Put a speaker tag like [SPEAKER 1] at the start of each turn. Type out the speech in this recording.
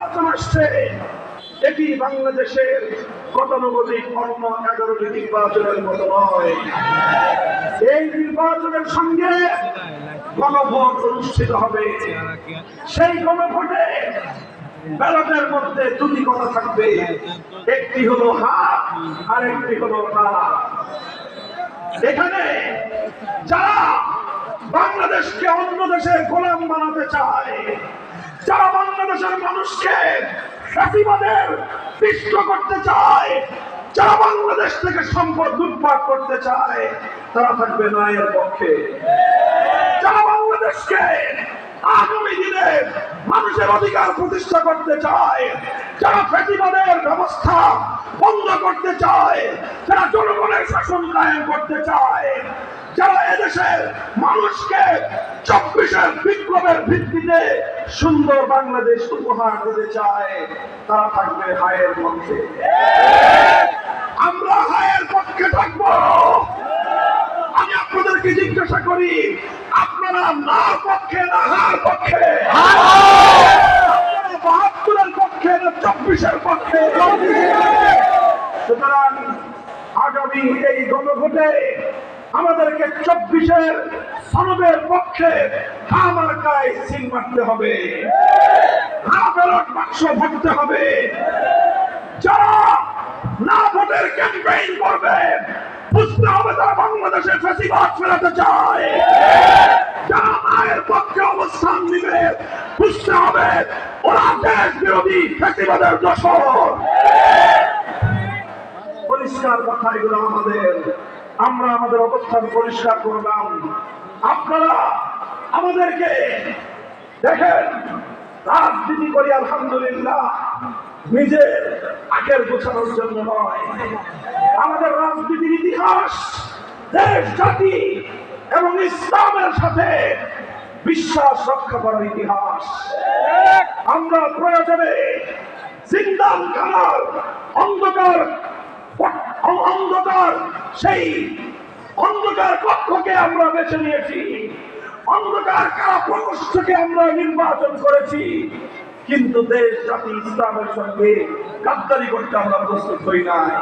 [SPEAKER 1] আসছে এটি বাংলাদেশের গতানুগতিক অন্য এগারোটি নির্বাচনের মতো নয়। এই নির্বাচনের সঙ্গে গণভোট অনুষ্ঠিত হবে। সেই গণভোটে ব্যালটের মধ্যে দুটি কথা থাকবে। একটি হলো হা আর একটি হলো না এখানে যারা বাংলাদেশকে অন্য দেশের গোলাম বানাতে চায়, যারা বাংলাদেশের মানুষকে ফ্যাসিবাদের করতে চায়, যারা বাংলাদেশ থেকে সম্পদ লুটপাট করতে চায়, তারা থাকবে ন্যায়ের পক্ষে। যারা বাংলাদেশকে আগামী দিনে মানুষের অধিকার প্রতিষ্ঠা করতে চায়, যারা ফ্যাসিবাদের ব্যবস্থা বন্ধ করতে চায়, যারা জনগণের শাসন করতে চায় যারা এদেশের মানুষকে চব্বিশের বিপ্লবের ভিত্তিতে সুন্দর বাংলাদেশ উপহার দিতে চায়, তারা থাকবে হায়ের পক্ষে। আমরা হায়ের পক্ষে থাকব। আমি আপনাদেরকে জিজ্ঞাসা করি, আপনারা না পক্ষে না হার পক্ষে? বাহাত্তরের পক্ষে না চব্বিশের পক্ষে? সুতরাং আগামী এই গণভোটে আমাদেরকে চব্বিশের সনদের পক্ষে আমার গায়ে সিল মারতে হবে। হা বাক্স ভরতে হবে। যারা না ভোটের ক্যাম্পেইন করবে, বুঝতে হবে তারা ফেসিবাদ ফেরাতে চায়। যারা পক্ষে অবস্থান নিবে, বুঝতে হবে ওরা দেশ বিরোধী ফেসিবাদের পরিষ্কার কথা, এগুলো আমাদের আমরা আমাদের অবস্থান পরিষ্কার করলাম। আপনারা আমাদেরকে দেখেন, রাজনীতি করি আলহামদুলিল্লাহ নিজের আগের গোছানোর জন্য নয়। আমাদের রাজনীতির ইতিহাস, দেশ, জাতি এবং ইসলামের সাথে বিশ্বাস রক্ষা করার ইতিহাস। আমরা প্রয়োজনে জিন্দাল কালার অন্ধকার অন্ধকার, সেই অন্ধকার পক্ষকে আমরা বেছে নিয়েছি। অন্ধকার কারা প্রকোষ্ঠকে আমরা নির্বাচন করেছি। কিন্তু দেশ, জাতি, ইসলামের সঙ্গে গাদ্দারি করতে আমরা প্রস্তুত হই নাই।